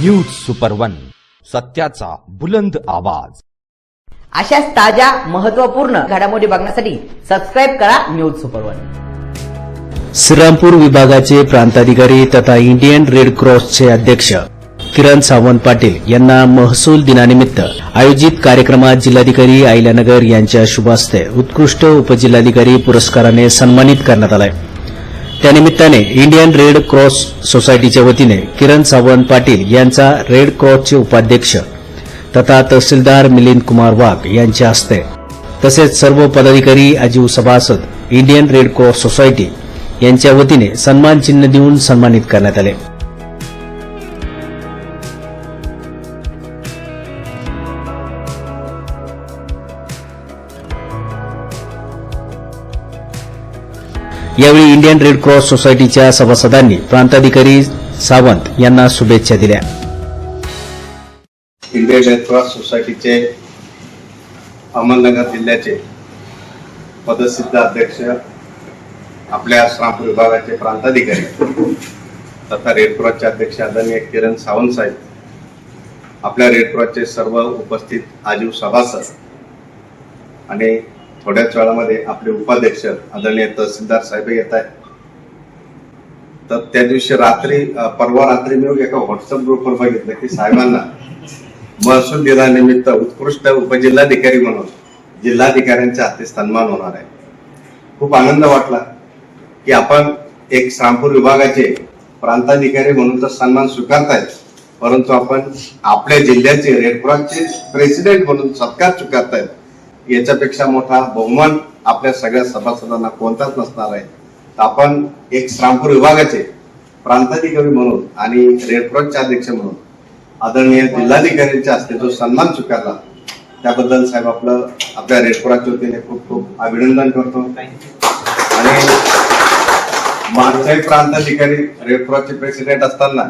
News super one सत्याचा बुलंद आवाज. अशाच ताज्या महत्त्वपूर्ण घडामोडी बघण्यासाठी सबस्क्राईब करा न्यूज सुपर वन श्रीरामपूर विभागाचे प्रांताधिकारी तथा इंडियन रेड क्रॉसचे अध्यक्ष किरण सावंत पाटील यांना महसूल दिनानिमित्त आयोजित कार्यक्रमात जिल्हाधिकारी आयल्यानगर यांच्या शुभास्ते उत्कृष्ट उपजिल्हाधिकारी पुरस्काराने सन्मानित करण्यात आलाय. त्यानिमित्ताने इंडियन रेड क्रॉस सोसायटीच्या वतीने किरण सावंत पाटील यांचा रेड क्रॉसचे उपाध्यक्ष तथा तहसीलदार मिलिंद कुमार वाघ यांच्या हस्ते. तसेच सर्व पदाधिकारी अजीव सभासद इंडियन रेड क्रॉस सोसायटी यांच्या वतीने सन्मान चिन्ह देऊन सन्मानित करण्यात आले. यावेळी इंडियन रेड क्रॉस सोसायटीच्या सभासदांनी प्रांताधिकारी सावंत यांना शुभेच्छा दिल्या. इंडियन रेड क्रॉस सोसायटीचे अहमदनगर जिल्ह्याचे पदसिद्ध अध्यक्ष आपल्या श्रामपूर विभागाचे प्रांताधिकारी तथा रेड क्रॉसचे अध्यक्ष आदरणीय किरण सावंत साहेब आपल्या रेड क्रॉसचे सर्व उपस्थित आजीव सभासद आणि थोड्याच वेळामध्ये आपले उपाध्यक्ष आदरणीय तहसीलदार साहेब येत आहेत. तर त्या दिवशी रात्री परवा रात्री मी एका व्हॉट्सअप ग्रुपवर बघितलं की साहेबांना महसूल दिनानिमित्त उत्कृष्ट उपजिल्हाधिकारी म्हणून जिल्हाधिकाऱ्यांच्या हाती सन्मान होणार आहे. खूप आनंद वाटला की आपण एक श्रामपूर विभागाचे प्रांताधिकारी म्हणून तर सन्मान स्वीकारतायत परंतु आपण आपल्या जिल्ह्याचे रेडक्रॉसचे प्रेसिडेंट म्हणून सत्कार स्वीकारतायत याच्यापेक्षा मोठा बहुमान आपल्या सगळ्या सभासदांना कोणताच नसणार आहे. तर आपण एक श्रामपूर विभागाचे प्रांताधिकारी म्हणून आणि रेडक्रॉसचे अध्यक्ष म्हणून आदरणीय जिल्हाधिकाऱ्यांच्या हस्ते जो सन्मान स्वीकारला त्याबद्दल साहेब आपलं आपल्या रेडक्रॉसच्या वतीने खूप खूप अभिनंदन करतो. आणि मागचाही प्रांताधिकारी रेडक्रॉसचे प्रेसिडेंट असताना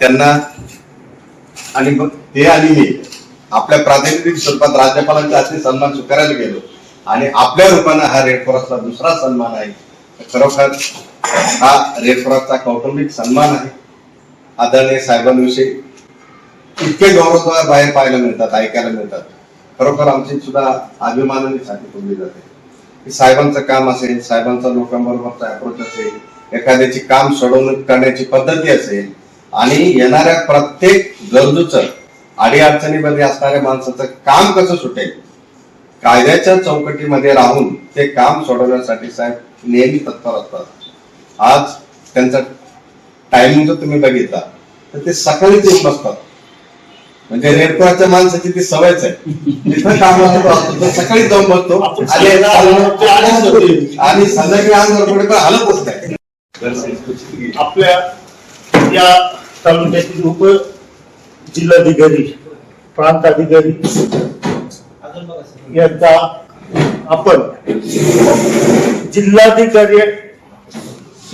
त्यांना आणि मग ते आणि मी आपल्या प्रातिनिधिक स्वरूपात राज्यपालांचा असे सन्मान स्वीकारायला गेलो. आणि आपल्या रूपानं हा रेड क्रॉसचा दुसरा सन्मान आहे. खरोखर हा रेड क्रॉसचा कौटुंबिक सन्मान आहे. आदरणीय साहेबांविषयी इतके गौरव बाहेर पाहायला मिळतात ऐकायला मिळतात. खरोखर आमची सुद्धा अभिमानाने साठी बोलली जाते. साहेबांचं काम असेल साहेबांचा लोकांबरोबरचा अप्रोच असेल एखाद्याची काम सोडवणूक करण्याची पद्धती असेल आणि येणाऱ्या प्रत्येक गरजूचं अडीअडचणीमध्ये असणाऱ्या माणसाचं काम कसं सुटेल? कायद्याच्या चौकटीमध्ये राहून ते काम सोडवण्यासाठी साहेब नेहमी तत्पर असतात. आज त्यांचा टायमिंग जर तुम्ही बघितला तर ते सकाळीच येऊन बसतात. म्हणजे रेडक्रॉसच्या माणसाची ती सवयच आहे. जिथं काम असतो सकाळी जाऊन बसतो. आणि आणि संध्याकाळी पुढे पण हलतच नाही आपल्या या तालुक्यातील उप जिल्हाधिकारी प्रांताधिकारी यांचा आपण जिल्हाधिकारी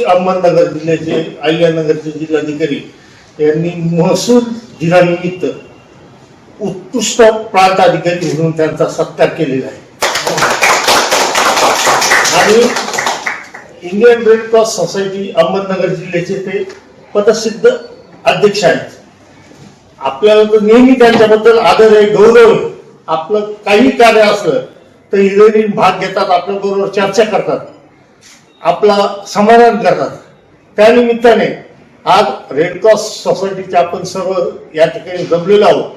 अहमदनगर जिल्ह्याचे अहिल्यानगरचे जिल्हाधिकारी यांनी महसूल दिनानिमित्त उत्कृष्ट प्रांताधिकारी म्हणून त्यांचा सत्कार केलेला आहे. आणि Indian Red Cross Society Ahmednagar जिल्ह्याचे ते पदसिद्ध अध्यक्ष आहेत. आपल्याला तर नेहमी त्यांच्याबद्दल आदर आहे गौरव आपलं काही कार्य असलं तर हिरोईन भाग घेतात आपल्या बरोबर चर्चा करतात आपला समाधान करतात. त्यानिमित्ताने आज रेड क्रॉस सोसायटीचे आपण सर्व या ठिकाणी जमलेलो आहोत.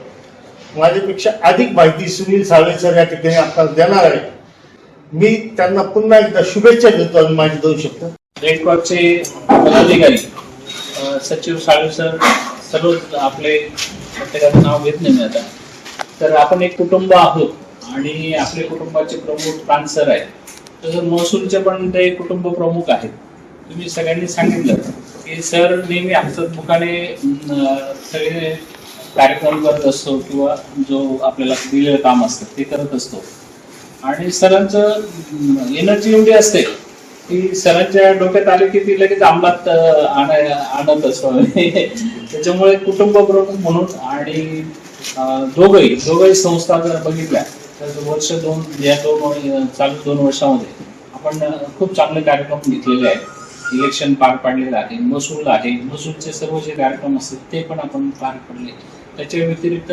माझ्यापेक्षा अधिक माहिती सुनील साळवे सर या ठिकाणी आपल्याला देणार आहे मी त्यांना पुन्हा एकदा शुभेच्छा देतो आणि माझी देऊ शकतो रेड क्रॉसचे पदाधिकारी सचिव साळवे सर सर्व आपले प्रत्येकाचं नाव घेत नाही आता. तर आपण एक कुटुंब आहोत आणि आपले कुटुंबाचे प्रमुख प्राण सर आहेत. तसं महसूलचे पण ते कुटुंब प्रमुख आहेत. तुम्ही सगळ्यांनी सांगितलं की सर नेहमी हसतमुखाने अं, सगळे कार्यक्रम करत असतो किंवा जो आपल्याला दिलेलं काम असतं ते करत असतो. आणि सरांचं एनर्जी एवढी असते की सरांच्या डोक्यात आले की ती लगेच अंमलात आणाय आणत असतो. त्याच्यामुळे कुटुंब प्रमुख म्हणून आणि दोघही दोघंही दोघंही संस्था जर बघितल्या तर वर्ष दोन या दोन चालू दोन वर्षामध्ये आपण खूप चांगले कार्यक्रम घेतलेले आहेत. इलेक्शन पार पाडलेलं आहे महसूल आहे. महसूलचे सर्व जे कार्यक्रम असतात ते पण आपण पार पडले. त्याच्या व्यतिरिक्त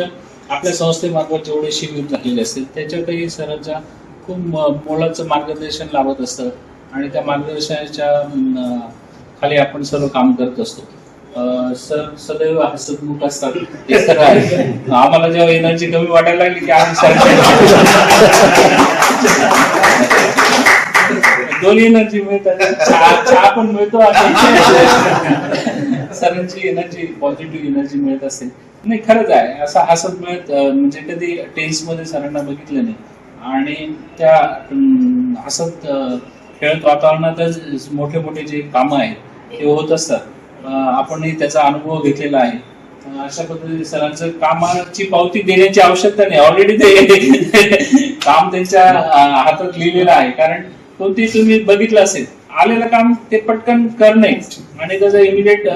आपल्या संस्थेमार्फत जेवढे शिबिर झालेले असतील त्याच्यातही सरांच्या खूप मोलाचं मार्गदर्शन लाभत असतं. आणि त्या मार्गदर्शनाच्या खाली आपण सर्व काम करत असतो. सर सदैव हसतमुख असतात. ते खरं आहे. आम्हाला जेव्हा एनर्जी कमी वाटायला लागली की आम्ही सर दोन्ही एनर्जी मिळतात. चहा पण मिळतो आणि सरांची एनर्जी पॉझिटिव्ह एनर्जी मिळत असते. नाही खरंच आहे. असं हसत मिळत म्हणजे कधी टेन्समध्ये सरांना बघितलं नाही. आणि त्या हसत खेळत वातावरणातच मोठे मोठे जे कामं आहेत ते होत असतात. आपणही त्याचा अनुभव घेतलेला आहे. अशा पद्धतीने सरांचं कामाची पावती देण्याची आवश्यकता नाही. ऑलरेडी ते काम त्यांच्या हातात लिहिलेलं आहे. कारण कोणती तुम्ही बघितलं असेल आलेलं काम ते पटकन करणे आणि त्याचा इमिडिएट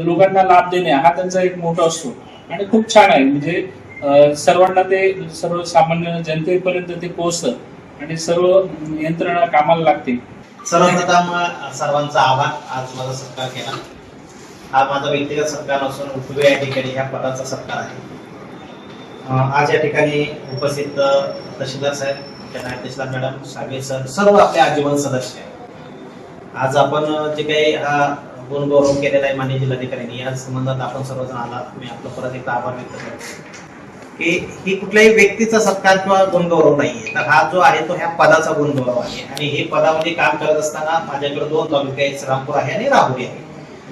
लोकांना लाभ देणे हा त्यांचा एक मोठा असतो. आणि खूप छान आहे. म्हणजे सर्वांना ते सर्वसामान्य जनतेपर्यंत ते पोहोचतं आणि सर्व यंत्रणा कामाला लागते. सर्वप्रथम सर्वांचा आभार. आज माझा सत्कार केला. हा माझा व्यक्तिगत सत्कार असून उपवे या ठिकाणी ह्या पदाचा सत्कार आहे. आज या ठिकाणी उपस्थित तहसीलदार साहेब नायब तहसीलदार मॅडम सागे सर सर्व आपले आजीवन सदस्य आहेत. आज आपण जे काही हा गुणगौरव केलेला आहे माननीय जिल्हाधिकाऱ्यांनी या संबंधात आपण सर्वजण आला. मी आपलं परत एकदा आभार व्यक्त करतो. की ही कुठल्याही व्यक्तीचा सत्कार किंवा गुणगौरव नाहीये. तर हा जो आहे तो ह्या पदाचा गुणगौरव आहे. आणि हे पदामध्ये काम करत असताना माझ्याकडे दोन तालुके आहेत श्रामपूर आहे आणि राहुरी आहे.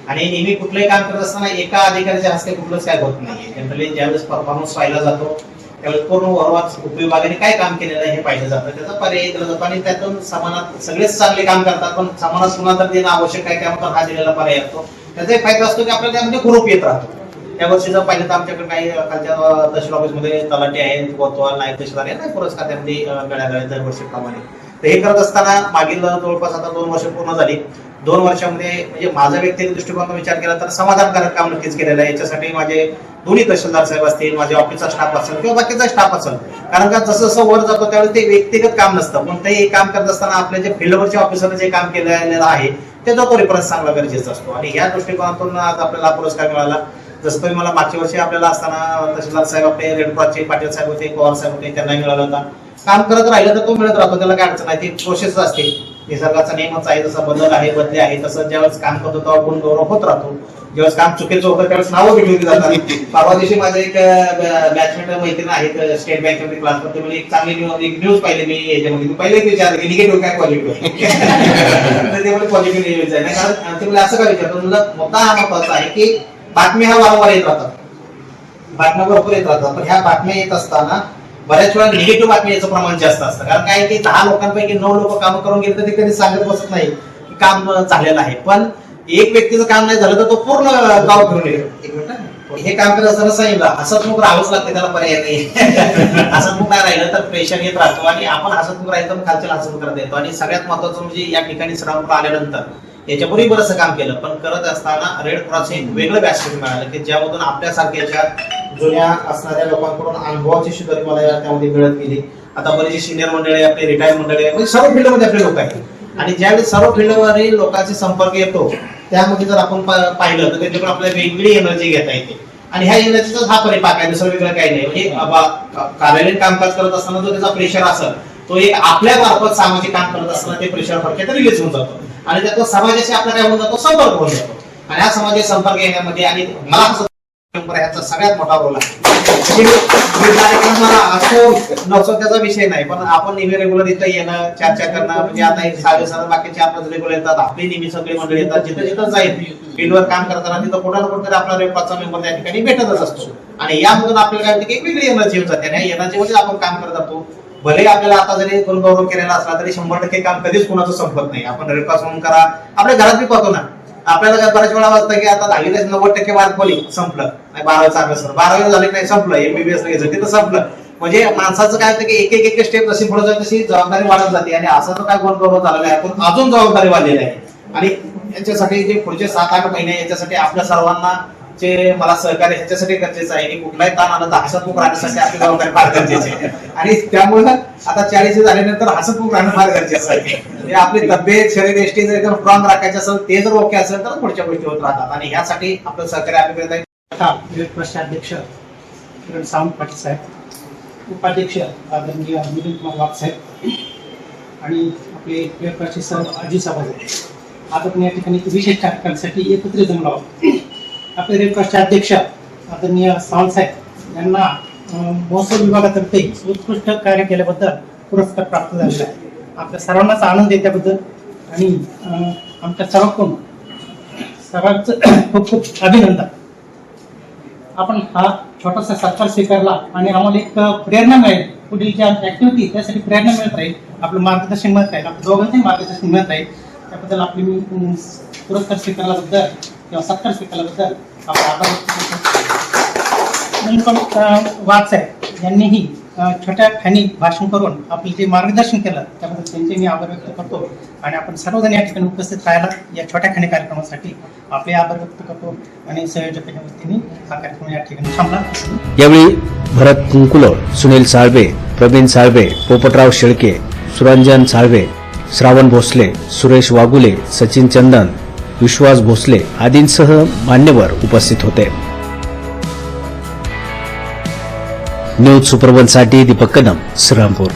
आणि नेहमी कुठलंही काम करत असताना एका अधिकाऱ्याच्या हस्ते कुठलंच काय होत नाहीये. जनरली ज्यावेळेस परफॉर्मन्स पाहिला जातो त्यावेळेस पूर्ण वरवाच उपविभागाने काय काम केलेलं आहे हे पाहिलं जातं. त्याचा पर्याय दिला जातो आणि त्यातून समानात सगळेच चांगले काम करतात पण समानात पुन्हा तर देणं आवश्यक आहे त्यामुळे हा दिलेला पर्याय असतो. त्याचा एक फायदा असतो की आपल्याला त्यामध्ये ग्रुप येत राहतो. त्या वर्षी जर पाहिलं तर आमच्याकडे काही खालच्या तहसील ऑफिसमध्ये तलाठी आहेत कोतवाल नायब तहसीलदार आहेत ना पुरस्कार त्यामध्ये मिळाले आहेत दरवर्षीप्रमाणे. तर हे करत असताना मागील जवळपास आता दोन वर्ष पूर्ण झाली. दोन वर्षामध्ये म्हणजे माझा व्यक्तिगत दृष्टिकोनातून विचार केला तर समाधानकारक काम नक्कीच केलेलं आहे. याच्यासाठी माझे दोन्ही तहसीलदार साहेब असतील माझ्या ऑफिसचा स्टाफ असेल किंवा बाकीचा स्टाफ असेल. कारण का जसं जसं वर जातो त्यावेळी ते व्यक्तिगत काम नसतं. पण ते काम करत असताना आपल्या जे फील्डवरच्या ऑफिसरने जे काम केलेलं आहे त्याचा तो रेफरन्स चांगला गरजेचा असतो. आणि या दृष्टिकोनातून आज आपल्याला पुरस्कार मिळाला. जसं तुम्ही मला मागच्या वर्षी आपल्याला असताना तहसीलदार साहेब आपले रेड क्रॉसचे पाटील साहेब होते पवार साहेब होते त्यांना मिळाला होता. काम करत राहिलं तर तो मिळत राहतो त्याला काय अडचण आहे ती प्रोसेस असते. निसर्गाचा नियमच आहे जसा बदल आहे बदले आहे तसं ज्यावेळेस काम करतो तेव्हा गुण गौरव होत राहतो. ज्यावेळेस काम चुकीचं होतं त्यावेळेस नावं भेटली जातात. परवा दिवशी माझं एक बॅचमेंट मैत्रीण आहेत स्टेट बँकेमध्ये क्लास करते. म्हणजे एक चांगली न्यूज एक न्यूज पाहिली मी याच्यामध्ये. पहिले पहिले विचार की निगेटिव्ह काय पॉझिटिव्ह तर ते म्हणजे पॉझिटिव्ह न्यूज आहे. कारण ते मला असं काय विचारतो म्हणलं मुद्दा हा महत्त्वाचा आहे की बातम्या ह्या वारंवार येत राहतात. बातम्या भरपूर येत राहतात. पण ह्या बातम्या येत असताना बऱ्याच वेळा निगेटिव्ह बातम्या याचं प्रमाण जास्त असतं. कारण काय की दहा लोकांपैकी नऊ लोक काम करून गेले तर ते कधी सांगत बसत नाही की काम झालेलं आहे. पण एक व्यक्तीचं काम नाही झालं तर तो पूर्ण गाव एक मिनिट हा. काम करत असताना सांगितलं हसतमुख राहावंच लागते त्याला पर्याय नाही. हसतमुख नाही राहिलं तर प्रेशर येत राहतो. आणि आपण हसतमुख राहिलं तर खालच्या हसतमुख करता येतो. आणि सगळ्यात महत्वाचं म्हणजे या ठिकाणी श्रामपूर आल्यानंतर याच्यापूर्वी बरंच काम केलं पण करत असताना रेड क्रॉस हे वेगळं व्यासपीठ मिळालं की ज्यामधून आपल्यासारख्याच्या जुन्या असणाऱ्या लोकांकडून अनुभवाची शिकारी मला या- त्यामध्ये मिळत गेली. आता बरेचसे सिनियर मंडळी आपले रिटायर मंडळी आहे म्हणजे सर्व फील्डमध्ये आपले लोक आहेत. आणि ज्यावेळी सर्व फील्डवरील लोकांचे संपर्क येतो त्यामध्ये जर आपण पा- पाहिलं तर त्याच्याकडून आपल्याला वेगळी एनर्जी घेता येते. आणि ह्या एनर्जीचाच हा परिपाक आहे दुसरं वेगळं काही नाही. म्हणजे कार्यालयीन कामकाज करत असताना जो त्याचा प्रेशर असेल तो एक आपल्या मार्फत सामाजिक काम करत असताना ते प्रेशर फडक्यात रिलीज होऊन जातो. आणि त्याचा समाजाशी आपला काय होऊन जातो संपर्क होऊन जातो आणि हा समाजाशी संपर्क येण्यामध्ये आणि मला असं याचा सगळ्यात मोठा रोल आहे. कार्यक्रम मला असो नसो त्याचा विषय नाही पण आपण नेहमी रेग्युलर इथं येणं चर्चा करणं म्हणजे आता साधे साडे सहा आपण रेग्युलर येतात आपली नेहमी सगळी मंडळी येतात जिथं जिथं जाईल फील्डवर काम करताना तिथं कुठं ना कुठं आपला रेपाचा मेंबर त्या ठिकाणी भेटतच असतो. आणि यामधून आपल्याला काय होतं की वेगळी एनर्जी होऊन जाते आणि एनर्जीमध्ये आपण काम करत जातो भले आपल्याला आता जरी कोण गौरव केलेला असला तरी शंभर टक्के काम कधीच कुणाचं संपत नाही. आपण रेडक्रॉस म्हणून करा. आपल्या घरात बी पाहतो ना. आपल्याला काय बऱ्याच वेळा वाटतं की आता दहावीला नव्वद टक्के मार्क बोली संपलं. नाही बारावीचा चांगलं सर. बारावी झाले नाही संपलं. एमबीबीएस घ्यायचं तिथं संपलं. म्हणजे माणसाचं काय होतं की एक एक एक स्टेप जशी पुढे जाईल तशी जबाबदारी वाढत जाते. आणि असं तर काय गुण गौरव झालेला आहे? पण अजून जबाबदारी वाढलेली आहे. आणि याच्यासाठी जे पुढचे सात आठ महिने याच्यासाठी आपल्या सर्वांना जे मला सहकार्य ह्याच्यासाठी गरजेचं आहे. कुठलाही ताण आणत हसतमुख राहण्यासाठी आपली जबाबदारी फार गरजेची आहे. आणि त्यामुळे आता चाळीस झाल्यानंतर हसतमुख राहणं फार गरजेचं आहे. म्हणजे आपली तब्येत शरीर एष्टी जर एकदम स्ट्रॉंग राखायचं असेल ते जर ओके असेल तर पुढच्या गोष्टी होत राहतात. आणि ह्यासाठी आपलं सहकार्य आपल्याकडे आहे. आता अध्यक्ष. किरण सावंत पाटील साहेब. उपाध्यक्ष आदरणीय मिलिंद कुमार वाघ साहेब. आणि आपले रेड क्रॉसचे सर अजित साहेब आज आपण या ठिकाणी विशेष कार्यक्रमासाठी एकत्रित जमलो आहोत. आपले रेडक्रॉसचे अध्यक्ष आदरणीय सावंत साहेब यांना महसूल विभागातर्फे उत्कृष्ट कार्य केल्याबद्दल पुरस्कार प्राप्त झालेला आहे. आपल्या सर्वांनाच आनंद आहे त्याबद्दल. आणि अं, आमच्या सर्वांकडून सर्वांचं खूप खूप अभिनंदन. आपण हा छोटासा सत्कार स्वीकारला आणि आम्हाला एक प्रेरणा मिळेल. पुढील ज्या ऍक्टिव्हिटी त्यासाठी प्रेरणा मिळत राहील. आपलं मार्गदर्शन मिळत राहील. आपल्या दोघांचंही मार्गदर्शन मिळत राहील. त्याबद्दल आपली मी पुरस्कार स्वीकारल्याबद्दल किंवा सत्कार स्वीकारल्याबद्दल आपण आभार व्यक्त करतो. यांनीही छोट्या खाणी भाषण करून आपले जे मार्गदर्शन केलं त्याबद्दल त्यांचे मी आभार व्यक्त करतो. आणि आपण सर्वजण या ठिकाणी उपस्थित राहायला या छोट्या खाणी कार्यक्रमासाठी आपले आभार व्यक्त करतो. आणि संयोजकांच्या वतीने हा कार्यक्रम या ठिकाणी थांबला. यावेळी भरत कुंकुल सुनील साळवे प्रवीण साळवे पोपटराव शेळके सुरंजन साळवे श्रावण भोसले सुरेश वागुले सचिन चंदन विश्वास भोसले आदींसह मान्यवर उपस्थित होते. न्यूज सुपरवनसाठी दीपक कदम श्रीरामपूर.